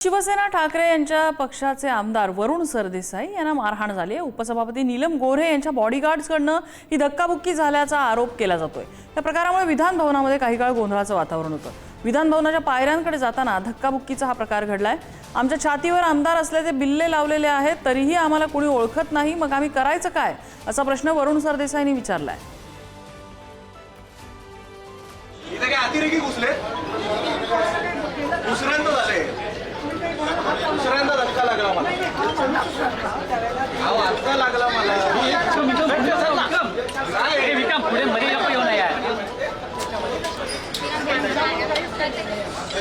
शिवसेना ठाकरे यांच्या पक्षाचे आमदार वरुण सरदेसाई यांना मारहाण झाली आहे. उपसभापती नीलम गोऱ्हे यांच्या बॉडीगार्ड्सकडनं ही धक्काबुक्की झाल्याचा आरोप केला जातोय. या प्रकारामुळे विधानभवनामध्ये काही काळ गोंधळाचं वातावरण होतं. विधानभवनाच्या पायऱ्यांकडे जाताना धक्काबुक्कीचा हा प्रकार घडलाय. आमच्या छातीवर आमदार असल्याचे बिल्ले लावलेले आहेत तरीही आम्हाला कोणी ओळखत नाही. मग आम्ही करायचं काय? असा प्रश्न वरुण सरदेसाईंनी विचारलाय. अतिरेकी घुसले दुसऱ्यांदा झाले दुसऱ्यांदा धक्का लागला मला अहो धक्का लागला मला काय विक्रम पुढे मध्ये नको येऊ नये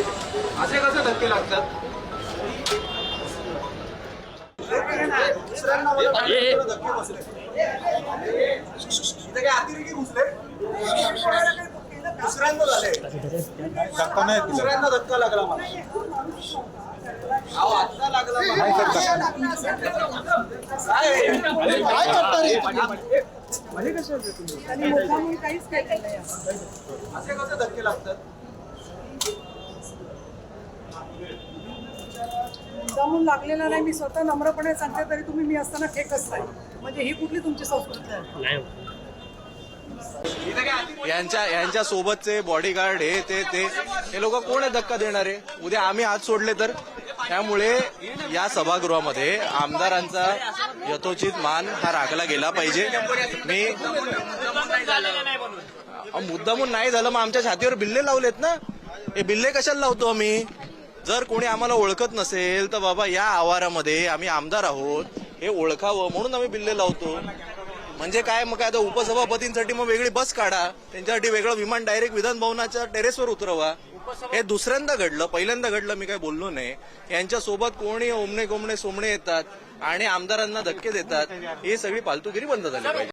असे कसे धक्के लागतात? दुसऱ्यांदा धक्के काय झाले धक्का लागला मला. अहो आता लागला मला असे कसे धक्के लागतात? मुद्दामून लागलेला नाही मी स्वतः नम्रपणे सांगते तरी तुम्ही मी असताना फेकच नाही. म्हणजे ही कुठली तुमची संस्कृती आहे? यांच्या यांच्या सोबतचे बॉडीगार्ड हे ते ते हे लोक कोण आहे धक्का देणारे? उद्या आम्ही हात सोडले तर? त्यामुळे या सभागृहामध्ये आमदारांचा यथोचित मान हा राखला गेला पाहिजे. मी मुद्दामून नाही झालं मग आमच्या छातीवर बिल्ले लावलेत ना? हे बिल्ले कशाला लावतो आम्ही? जर कोणी आम्हाला ओळखत नसेल तर बाबा या आवारामध्ये आम्ही आमदार आहोत. हे ओळखावं म्हणून आम्ही बिल्ले लावतो. म्हणजे काय? मग काय आता उपसभापतींसाठी मग वेगळी बस काढा. त्यांच्यासाठी वेगळं विमान डायरेक्ट विधान भवनाच्या टेरेसवर उतरवा. हे दुसऱ्यांदा घडलं. पहिल्यांदा घडलं मी काय बोललो नाही. यांच्यासोबत कोणी ओमणे गोमणे सोमणे येतात आणि आमदारांना धक्के देतात. ही सगळी पालतुगिरी बंद झाली पाहिजे.